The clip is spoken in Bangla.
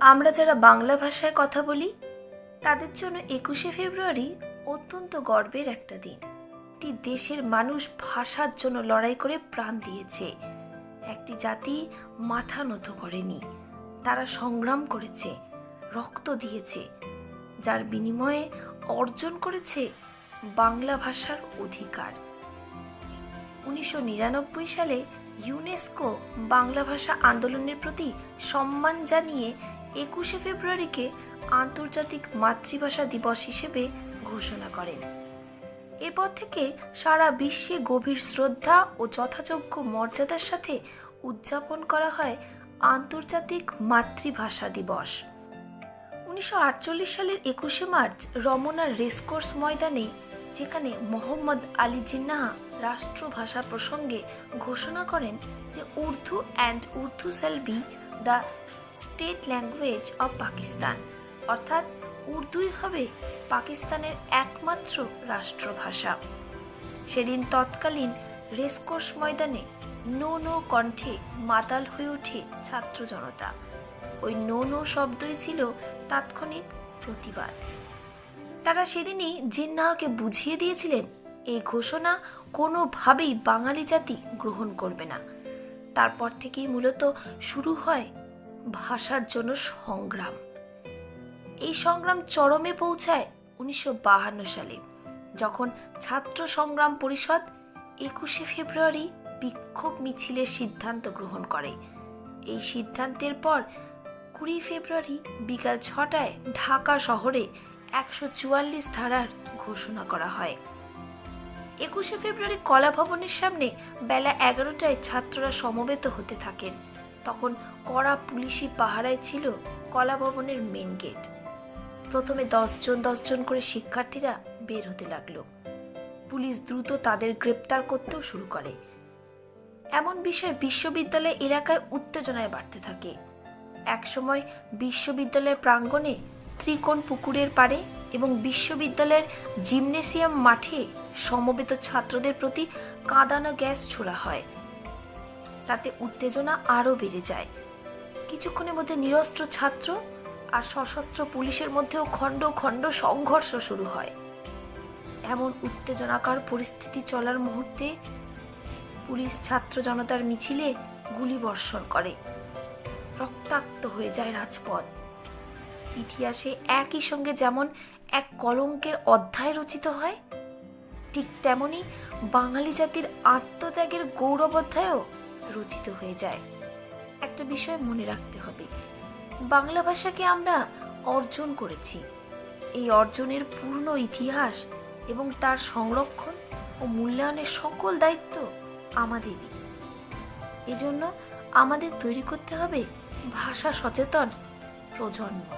আমরা যারা বাংলা ভাষায় কথা বলি, তাদের জন্য একুশে ফেব্রুয়ারি অত্যন্ত গর্বের একটা দিন। একটি দেশের মানুষ ভাষার জন্য লড়াই করে প্রাণ দিয়েছে। একটি জাতি মাথা নত করেনি। তারা সংগ্রাম করেছে, রক্ত দিয়েছে, যার বিনিময়ে অর্জন করেছে বাংলা ভাষার অধিকার। উনিশশো নিরানব্বই সালে ইউনেস্কো বাংলা ভাষা আন্দোলনের প্রতি সম্মান জানিয়ে একুশে ফেব্রুয়ারিকে আন্তর্জাতিক মাতৃভাষা দিবস হিসেবে ঘোষণা করেন। এরপর থেকে সারা বিশ্বে গভীর শ্রদ্ধা ও যথাযোগ্য মর্যাদার সাথে উদযাপন করা হয় আন্তর্জাতিক মাতৃভাষা দিবস। উনিশশো আটচল্লিশ সালের একুশে মার্চ রমনার রেসকোর্স ময়দানে, যেখানে মোহাম্মদ আলী জিন্নাহা রাষ্ট্রভাষা প্রসঙ্গে ঘোষণা করেন যে Urdu and Urdu shall be the state language of Pakistan, অর্থাৎ উর্দুই হবে পাকিস্তানের একমাত্র রাষ্ট্রভাষা। সেদিন তৎকালীন রেসকোর্স ময়দানে নো নো কণ্ঠে মাতাল হয়ে ওঠে ছাত্র জনতা। ওই নো নো শব্দই ছিল তাৎক্ষণিক প্রতিবাদ। তারা সেদিনই জিন্নাহকে বুঝিয়ে দিয়েছিলেন এই ঘোষণা কোনোভাবেই বাঙালি জাতি গ্রহণ করবে না। তারপর থেকেই মূলত শুরু হয় ভাষার জন্য সংগ্রাম। এই সংগ্রাম চরমে পৌঁছায় উনিশশো সালে, যখন ছাত্র সংগ্রাম পরিষদ একুশে ফেব্রুয়ারি বিক্ষোভ মিছিলের সিদ্ধান্ত গ্রহণ করে। এই সিদ্ধান্তের পর কুড়ি ফেব্রুয়ারি বিকাল ছটায় ঢাকা শহরে একশো চুয়াল্লিশ ধারার ঘোষণা করা হয়। একুশে ফেব্রুয়ারি কলা ভবনের সামনে বেলা এগারোটায় ছাত্ররা সমবেত হতে থাকেন। তখন কড়া পুলিশি পাহারায় ছিল কলা ভবনের মেন গেট প্রথমে দশজন দশজন করে শিক্ষার্থীরা বের হতে লাগল। পুলিশ দ্রুত তাদের গ্রেপ্তার করতেও শুরু করে। এমন বিষয় বিশ্ববিদ্যালয় এলাকায় উত্তেজনায় বাড়তে থাকে। একসময় বিশ্ববিদ্যালয়ের প্রাঙ্গণে ত্রিকোণ পুকুরের পাড়ে এবং বিশ্ববিদ্যালয়ের জিমনেসিয়াম মাঠে সমবেত ছাত্রদের প্রতি কাঁদানো গ্যাস ছোড়া হয়। যাতে উত্তেজনা আরও বেড়ে যায়। কিছুক্ষণের মধ্যে নিরস্ত্র ছাত্র আর সশস্ত্র পুলিশের মধ্যেও খণ্ড খণ্ড সংঘর্ষ শুরু হয়। এমন উত্তেজনাকার পরিস্থিতি চলার মুহূর্তে পুলিশ ছাত্র জনতার মিছিলে গুলি বর্ষণ করে। রক্তাক্ত হয়ে যায় রাজপথ। ইতিহাসে একই সঙ্গে যেমন এক কলঙ্কের অধ্যায় রচিত হয়, ঠিক তেমনি বাঙালি জাতির আত্মত্যাগের গৌরব অধ্যায়ও রচিত হয়ে যায়। একটা বিষয় মনে রাখতে হবে। বাংলা ভাষাকে আমরা অর্জন করেছি। এই অর্জনের পূর্ণ ইতিহাস এবং তার সংরক্ষণ ও মূল্যায়নের সকল দায়িত্ব আমাদেরই। এজন্য আমাদের তৈরি করতে হবে ভাষা সচেতন প্রজন্ম।